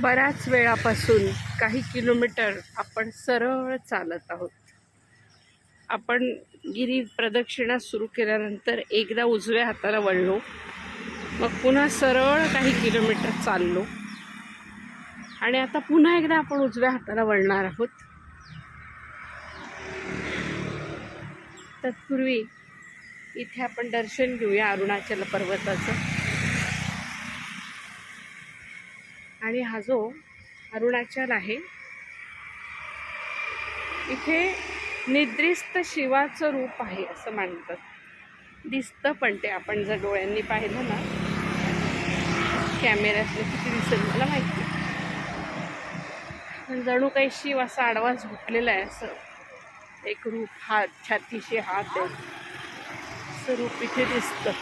बऱ्याच वेळापासून काही किलोमीटर आपण सरळ चालत आहोत. आपण गिरी प्रदक्षिणा सुरू केल्यानंतर एकदा उजव्या हाताला वळलो. मग पुन्हा सरळ काही किलोमीटर चाललो. आणि आता पुन्हा एकदा आपण उजव्या हाताला वळणार आहोत. तत्पूर्वी इथे आपण दर्शन घेऊया अरुणाचल पर्वताचं. आणि हा जो अरुणाचल आहे इथे निद्रिस्त शिवाचं रूप आहे असं मानतात. दिसतं पण ते आपण जर डोळ्यांनी पाहिलं ना कॅमेऱ्यातलं किती दिसेल मला माहिती पण जणू काही शिव असा आडवा झोपलेला आहे असं एक रूप हात छातीशी हात आहे असं रूप इथे दिसतं.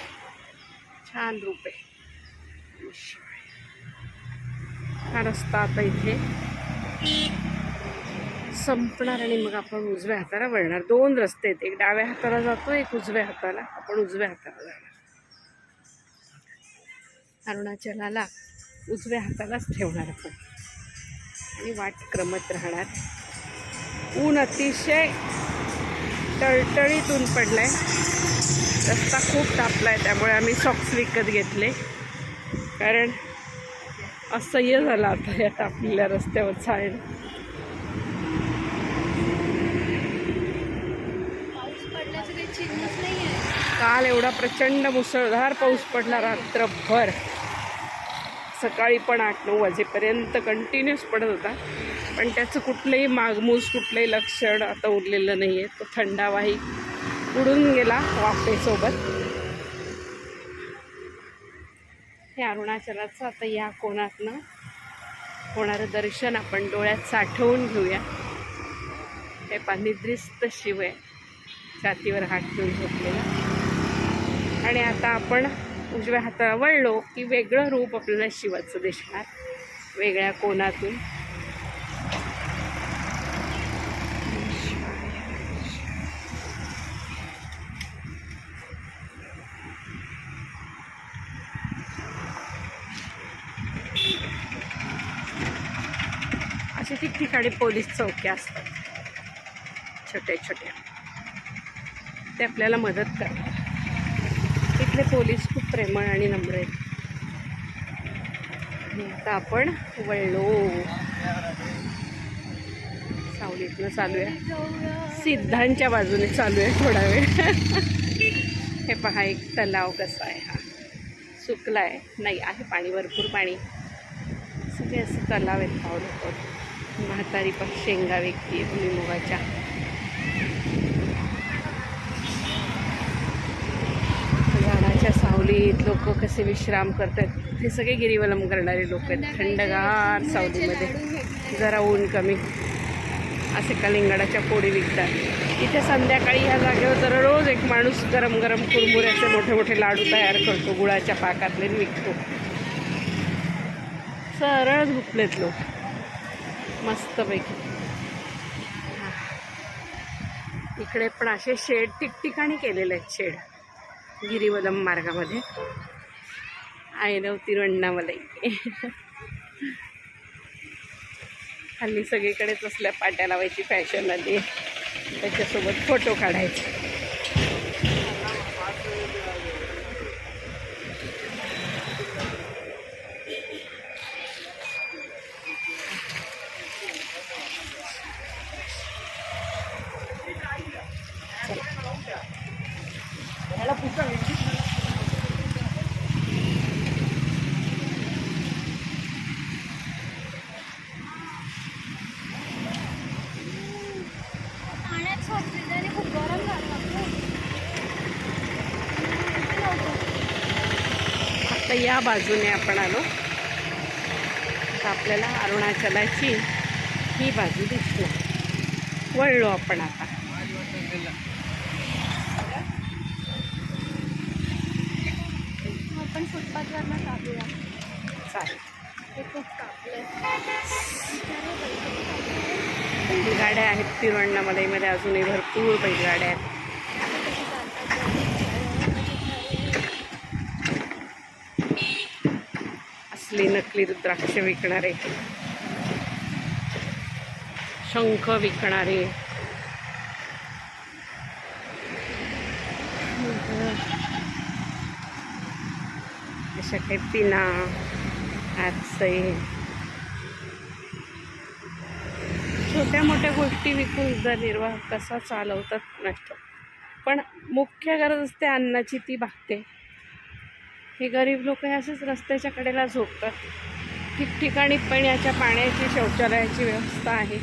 छान रूप आहे. हा रस्ता आता इथे संपणार आणि मग आपण उजव्या हाताला वळणार. दोन रस्ते आहेत. एक डाव्या हाताला जातो एक उजव्या हाताला. आपण उजव्या हाताला जाणार. अरुणाचलाला उजव्या हातालाच ठेवणार आपण. आणि वाट क्रमत राहणार. ऊन अतिशय टळटळीत ऊन आहे रस्ता खूप तापला आहे त्यामुळे आम्ही सॉक्स विकत घेतले. कारण असह्य झाला आता या तापलेल्या रस्त्यावर आहे. काल एवढा प्रचंड मुसळधार पाऊस पडला रात्रभर. सकाळी पण आठ नऊ वाजेपर्यंत कंटिन्युअस पडत होता. पण त्याचं कुठलंही मागमूस कुठलंही लक्षण आता उरलेलं नाही आहे तो थंडावाही उडून गेला वाफेसोबत. हे अरुणाचलाचं. आता या कोणातनं होणारं दर्शन आपण डोळ्यात साठवून घेऊया. हे पानिद्रिस्त शिव आहे. छातीवर हात ठेवून झोपलेला. आणि आता आपण उजव्या हाताला वळलो की वेगळं रूप आपल्याला शिवाचं दिसणार. वेगळ्या कोणातून अशा आणि पोलीस चौक्या असतात. छोट्या छोट्या ते आपल्याला मदत करतात. इथले पोलीस खूप प्रेमळ आणि नम्र आहेत. आता आपण वळलो. सावलीतनं चालू आहे. सिद्धांच्या बाजूने चालू आहे थोडा वेळ. हे पहा एक तलाव कसा आहे हा. सुकला आहे नाही आहे पाणी भरपूर पाणी. सगळे असं तलाव आहेत पावलं. म्हातारी पण शेंगा विकते भुईमुगाच्या. झाडाच्या सावलीत लोक कसे विश्राम करतात हे सगळे गिरीवलम करणारे लोक आहेत. थंडगार सावलीमध्ये. जरा ऊन कमी. असे कलिंगडाच्या पोळी विकतात. इथे संध्याकाळी ह्या जागेवर दररोज एक माणूस गरम गरम कुरमुऱ्याचे मोठे मोठे लाडू तयार करतो गुळाच्या पाकातले विकतो. सरळ झुपलेत लोक. मस्तपैकी. इकडे पण असे शेड ठिकठिकाणी केलेले आहेत शेड. गिरीवदम मार्गामध्ये. आयरव तिरुवण्णामलाई. हल्ली सगळीकडेच असल्या पाट्या लावायची फॅशन आली त्याच्यासोबत फोटो काढायचे. या बाजूने आपण आलो. तर आपल्याला अरुणाचलाची ही बाजू दिसणार. वळलो आपण आता. आपण फुटपाथवरनं चालूया. चालेल. हे खूप कापलंय बैलगाड्या आहेत तिरुवण्णामलाईमध्ये अजूनही भरपूर बैलगाड्या आहेत. असली नकली रुद्राक्ष विकणारे? शंख विकणारे. अशा काही पिना आरसे छोट्या मोठ्या गोष्टी विकून उदरनिर्वाह कसा चालवतात नष्ट. पण मुख्य गरज असते अन्नाची ती भागते. हे गरीब लोक हे असेच रस्त्याच्या कडेला झोपतात. ठिकठिकाणी पिण्याच्या पाण्याची शौचालयाची व्यवस्था आहे.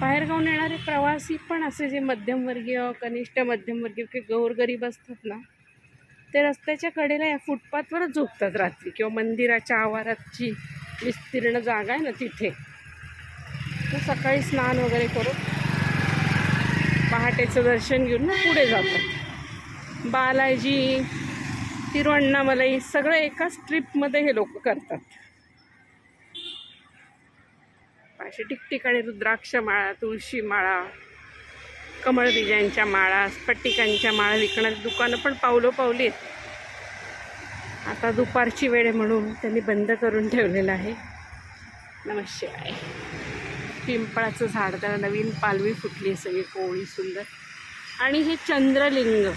बाहेरगावून येणारे प्रवासी पण असे जे मध्यमवर्गीय कनिष्ठ मध्यमवर्गीय किंवा गोरगरीब असतात ना ते रस्त्याच्या कडेला या फुटपाथवरच झोपतात रात्री किंवा मंदिराच्या आवारात जी विस्तीर्ण जागा आहे ना तिथे. तर सकाळी स्नान वगैरे करून पहाटेचं दर्शन घेऊन ना पुढे जातात. बालाजी तिरुअण्णामलाई सगळं एकाच ट्रिपमध्ये हे लोक करतात. असे ठिकठिकाणी रुद्राक्ष माळा तुळशी माळा कमळबीजांच्या माळा स्फटिकांच्या माळा विकणारी दुकानं पण पावलो पावली आहेत. आता दुपारची वेळ म्हणून त्यांनी बंद करून ठेवलेलं आहे. नमस्कार पिंपळाचं झाड त्याला नवीन पालवी फुटली सगळी कोवळी सुंदर. आणि हे चंद्रलिंग.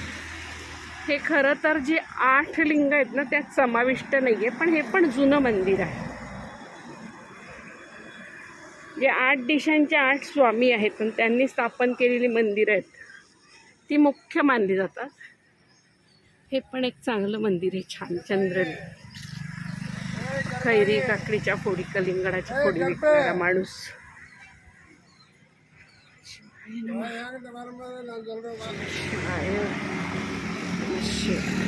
हे खरं तर जे आठ लिंग आहेत ना त्यात समाविष्ट नाही आहे पण हे पण जुनं मंदिर आहे. जे आठ दिशांचे आठ स्वामी आहेत पण त्यांनी स्थापन केलेली मंदिरं आहेत ती मुख्य मानली जातात. हे पण एक चांगलं मंदिर आहे छान. चंद्रली खैरी काकडीच्या फोडी कलिंगडाची फोडी विकणारा माणूस. शिवाय नमः.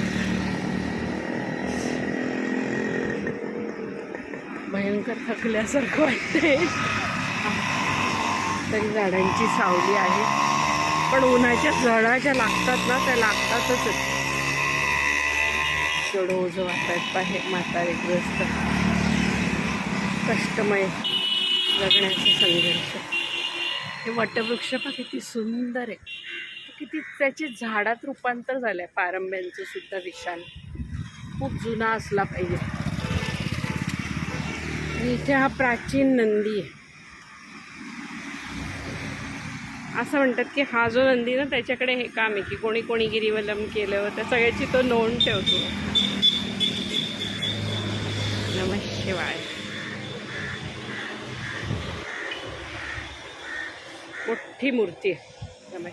भयंकर थकल्यासारखं वाटते तरी झाडांची सावली आहे. पण उन्हाच्या झळा ज्या लागतात ना त्या लागतातच. आहेत. एवढं ओझं वाटतात बाहेर म्हातारे ग्रस्त. कष्टमय जगण्याचा संघर्ष. हे वटवृक्ष पण किती सुंदर आहे. किती त्याची झाडात रूपांतर झालं आहे पारंब्यांचं सुद्धा विशाल. खूप जुना असला पाहिजे. आणि इथे हा प्राचीन नंदी आहे. असं म्हणतात की हा जो नंदी ना त्याच्याकडे हे काम आहे की कोणी कोणी गिरीवलम केलं त्या सगळ्याची तो नोंद ठेवतो. नम शिवाय. मोठी मूर्ती आहे. नम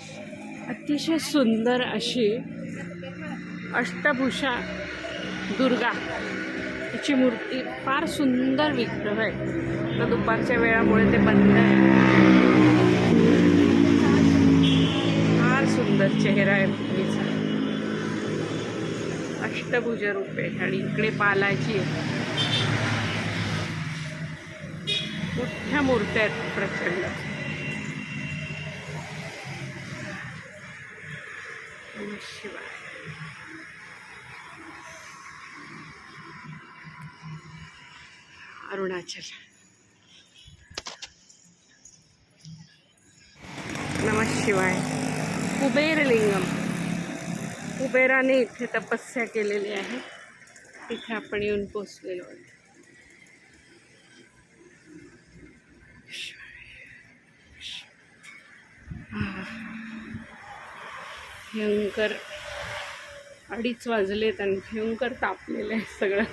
अतिशय सुंदर अशी अष्टभूषा दुर्गा तिची मूर्ती फार सुंदर विग्रह आहे. तर दुपारच्या वेळामुळे ते बंद आहे. फार सुंदर चेहरा आहे मुलीचा. अष्टभुज रूप आहे आणि इकडे बालाजी आहे मोठ्या मूर्त्या आहेत प्रचंड. अरुणाचल नम शिवाय. कुबेरलिंगम. कुबेराने इथे तपस्या केलेली आहे. इथे आपण येऊन पोचलेलो आहोत. भयंकर अडीच वाजलेत आणि भयंकर तापलेलं आहे सगळं.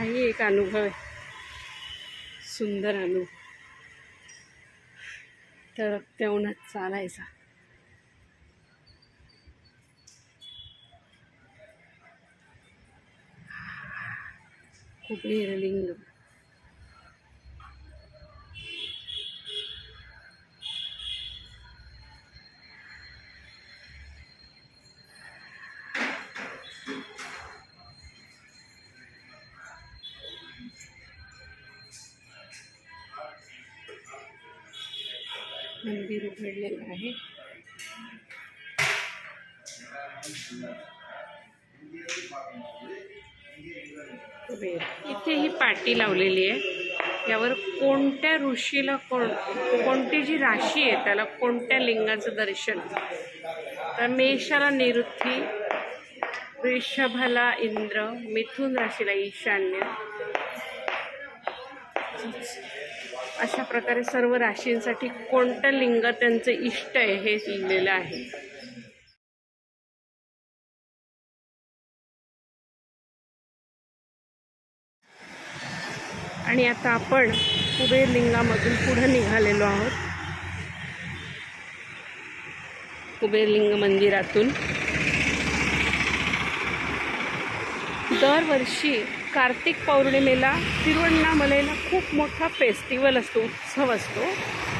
हाही एक अनुभव आहे. सुंदर अनुभव. तर तेवढंच चालायचा. खूप कुबेरलिंग मंदिर उघडलेलं आहे. इथे ही पाटी लावलेली आहे. यावर कोणत्या ऋषीला कोण कोणती जी राशी आहे त्याला कोणत्या लिंगाचं दर्शन? तर मेषाला निवृत्ती वृषभाला इंद्र मिथुन राशीला ईशान्य अशा प्रकारे सर्व राशींसाठी कोणतं लिंग त्यांचं इष्ट आहे हे लिहिलेलं आहे. आणि आता आपण कुबेर लिंगामधून पुढे निघालेलो आहोत. कुबेरलिंग मंदिरातून. दरवर्षी कार्तिक पौर्णिमेला तिरुवण्णामलैला खूप मोठा फेस्टिवल असतो उत्सव असतो.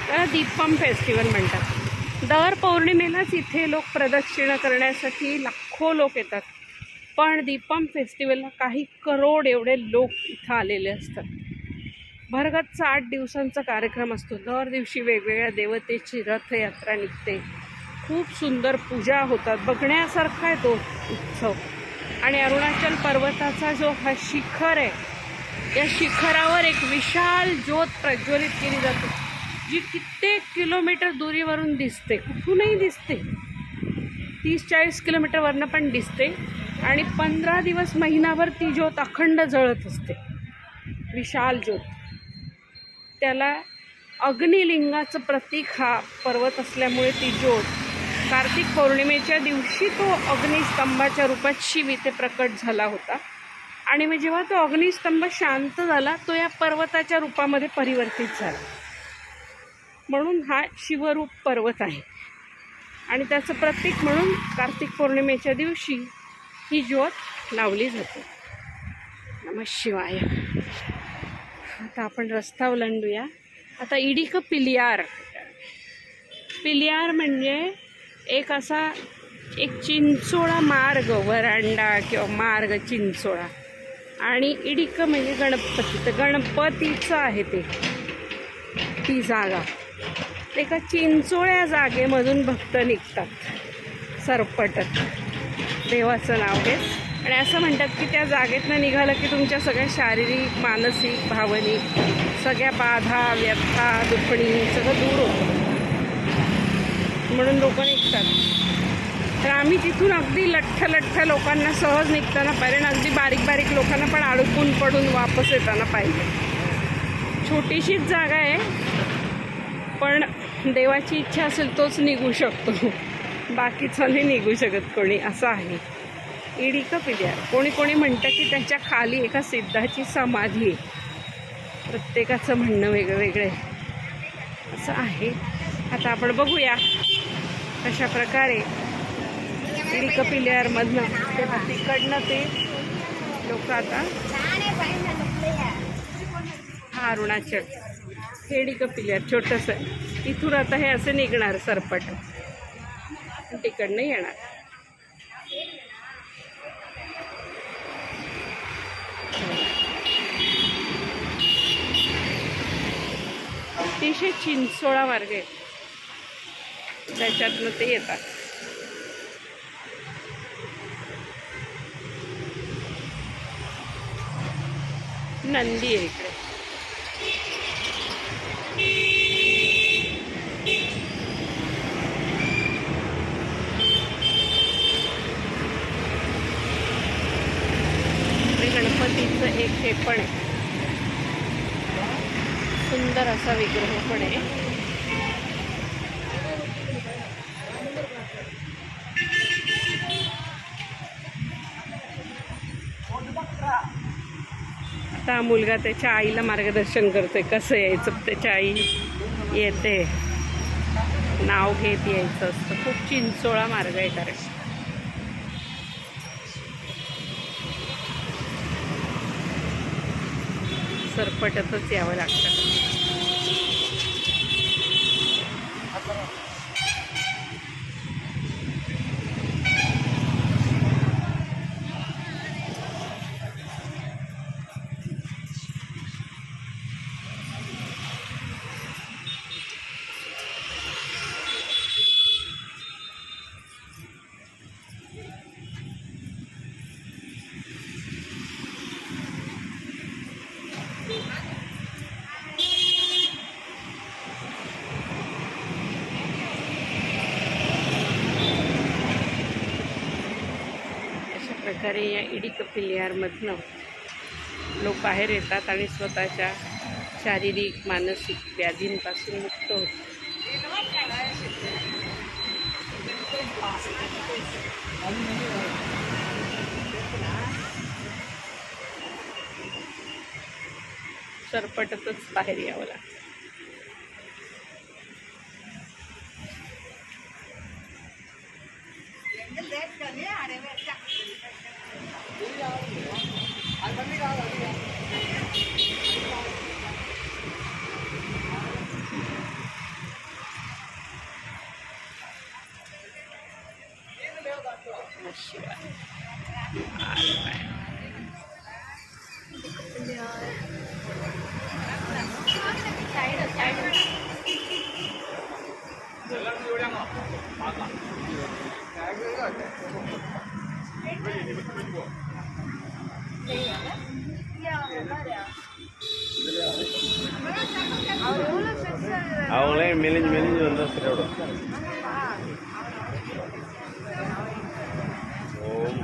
त्याला दीपम फेस्टिवल म्हणतात. दर पौर्णिमेलाच इथे लोक प्रदक्षिणा करण्यासाठी लाखो लोक येतात. पण दीपम फेस्टिवलला काही करोड एवढे लोक इथं आलेले असतात. भरगतचा आठ दिवसांचा कार्यक्रम असतो. दर दिवशी वेगवेगळ्या देवतेची रथयात्रा निघते. खूप सुंदर पूजा होतात. बघण्यासारखा आहे तो उत्सव. आणि अरुणाचल पर्वताचा जो हा शिखर आहे या शिखरावर एक विशाल ज्योत प्रज्वलित केली जाते जी कित्येक किलोमीटर दुरीवरून दिसते कुठूनही दिसते. तीस चाळीस किलोमीटरवरनं पण दिसते आणि पंधरा दिवस महिनाभर ती ज्योत अखंड जळत असते. विशाल ज्योत. त्याला अग्निलिंगाचं प्रतीक हा पर्वत असल्यामुळे ती ज्योत कार्तिक पौर्णिमेच्या दिवशी तो अग्निस्तंभाच्या रूपात शिव इथे प्रकट झाला होता. आणि मग जेव्हा तो अग्निस्तंभ शांत झाला तो या पर्वताच्या रूपामध्ये परिवर्तित झाला. म्हणून हा शिवरूप पर्वत आहे. आणि त्याचं प्रतीक म्हणून कार्तिक पौर्णिमेच्या दिवशी ही ज्योत लावली जाते. नम शिवाय. आता आपण रस्ता ओलांडूया आता इडिक पिलियार. पिलियार म्हणजे एक असा एक चिंचोळा मार्ग वरांडा किंवा मार्ग चिंचोळा. आणि इडिक म्हणजे गणपती. तर गणपतीचं आहे ते. ती जागा. एका चिंचोळ्या जागेमधून भक्त निघतात. सरपटत. देवाचं नाव हे. आणि असं म्हणतात की त्या जागेतनं निघालं की तुमच्या सगळ्या शारीरिक मानसिक भावनिक सगळ्या बाधा व्यथा दुखणी सगळं दूर होतं. म्हणून लोक निघतात. तर आम्ही तिथून अगदी लठ्ठ लठ्ठ लोकांना सहज निघताना पाहिजे आणि अगदी बारीक बारीक लोकांना पण अडकून पडून वापस येताना पाहिजे छोटीशीच जागा आहे. पण देवाची इच्छा असेल तोच निघू शकतो. बाकीचं नाही निघू शकत कोणी असं आहे. इडिक पिद्या कोणी कोणी म्हणतं की त्याच्याखाली एका सिद्धाची समाधी आहे. प्रत्येकाचं म्हणणं वेगळं वेगळं आहे. असं आहे. आता आपण बघूया. अशा प्रकारे इडिक पिल्यारमधनं ते तिकडनं ते लोक आता हा अरुणाचल हेडिक पिल्यार छोटंसं. इथून आता हे असं निघणार सरपट. तिकडनं येणार. अतिशय चिंचोळा मार्ग आहे. त्याच्यातनं ते येतात. नंदी आहे इकडे. गणपतीचं एक हे पण आहे. सुंदर असा विग्रह पण आहे. आता मुलगा त्याच्या आईला मार्गदर्शन करतोय. कसं यायचं? त्याच्या आई येते. नाव घेत यायचं असतं. खूप चिंचोळा मार्ग आहे कारण. सरपटतच यावं लागतं अशा प्रकारे या इडी कपिल यारमधनं लोक बाहेर येतात आणि स्वतःच्या शारीरिक मानसिक व्याधींपासून मुक्त होतात. सरपटतच बाहेर यावं लागतं. शिवाय அவங்களே மெலிஞ்சு மெலிஞ்சு வந்தா சரியோட ஓம்.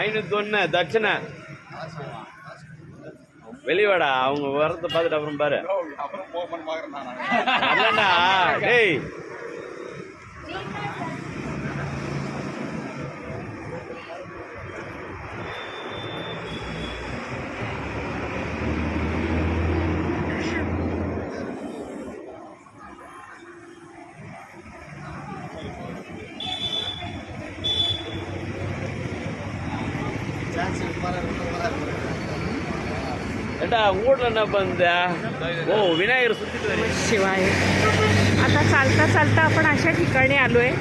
ஐநூத்தி ஒண்ணு தட்சணை. வெளிவாடா அவங்க வரத பார்த்துட்டு அப்புறம் பாரு. டேய். ಓಡ್ಲನ್ನ ಬಂದ್ಯಾ ಓ हो ಸುತ್ತಿದ್ದಾರೆ शिवाय. आता चालता चालता आपण अशा ठिकाणी आलो आहे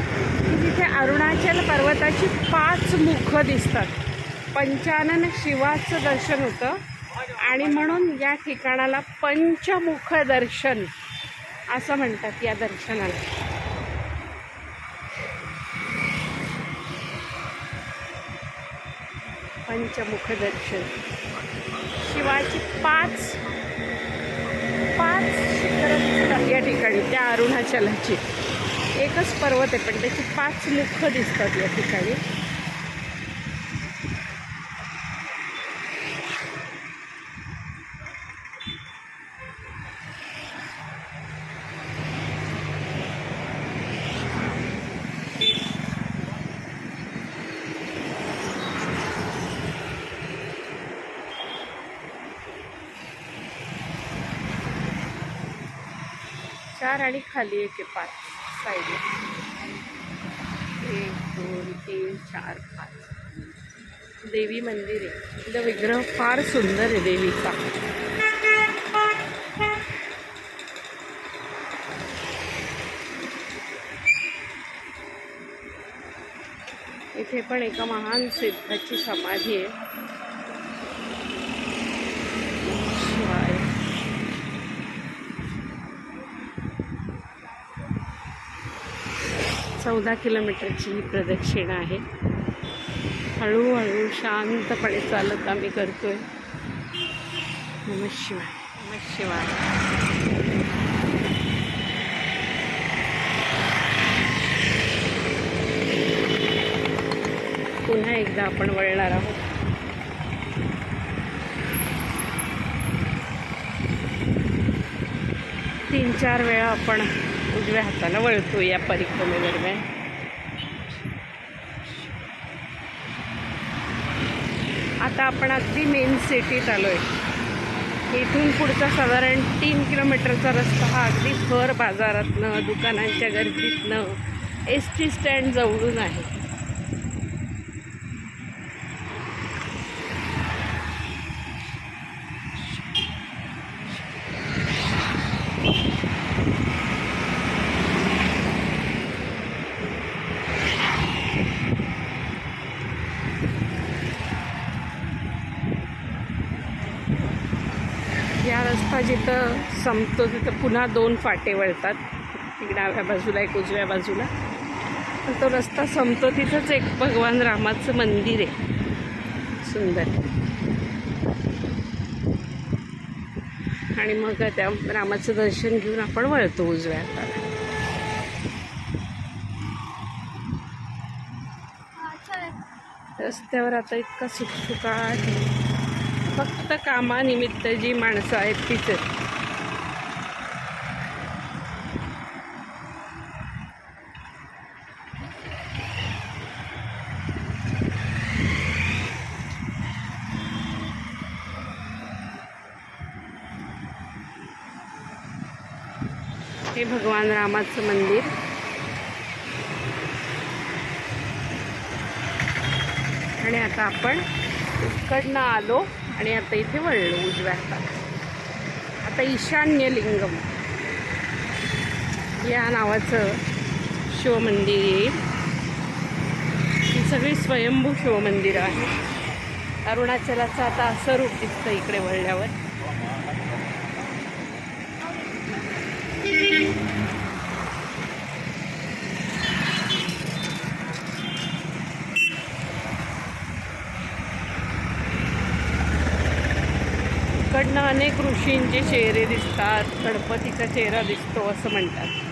की जिथे अरुणाचल पर्वताची पाच मुखं दिसतात. पंचानन शिवाचं दर्शन होतं. आणि म्हणून या ठिकाणाला पंचमुख दर्शन असं म्हणतात या दर्शनाला. पंचमुख दर्शन. शिवाची पाच पाच शिखरं दिसतात या ठिकाणी त्या अरुणाचलाची. एकच पर्वत आहे पण त्याची पाच मुख दिसतात या ठिकाणी. चार आणि खाली एक आहे पाच साईडला. एक दोन तीन चार पाच. देवी मंदिर. आहे तिथं विग्रह फार सुंदर आहे देवीचा. इथे पण एका महान सिद्धाची समाधी आहे शिवाय चौदा किलोमीटरची ही प्रदक्षिणा आहे. हळूहळू शांतपणे चालत आम्ही करतोय. नम शिवाय. नम शिवाय. पुन्हा एकदा आपण वळणार आहोत. तीन चार वेळा आपण उजव्या हाताला वळतो या परिक्रमेदरम्यान. आता आपण अगदी मेन सिटीत आलो आहे इथून पुढचा साधारण तीन किलोमीटरचा रस्ता हा अगदी भर बाजारातनं दुकानांच्या गर्दीतनं एस टी स्टँड जवळून आहे या रस्ता जिथं संपतो तिथं. पुन्हा दोन फाटे वळतात. एक डाव्या बाजूला एक उजव्या बाजूला. पण तो रस्ता संपतो तिथंच एक भगवान रामाचं मंदिर आहे. सुंदर. आणि मग त्या रामाचं दर्शन घेऊन आपण वळतो उजव्या हाताला. रस्त्यावर आता इतका सुखसुका आहे. फक्त कामानिमित्त जी माणसं आहेत तीच आहेत हे भगवान रामाचं मंदिर. आणि आता आपण इकडनं आलो आणि आता इथे वळलो उजव्या हातात आता ईशान्य लिंगम या नावाचं शिवमंदिर ही सगळी स्वयंभू शिवमंदिरं आहे अरुणाचलाचं आता असं रूप दिसतं इकडे वळल्यावर इकडनं अनेक ऋषींचे चेहरे दिसतात गणपतीचा चेहरा दिसतो असं म्हणतात.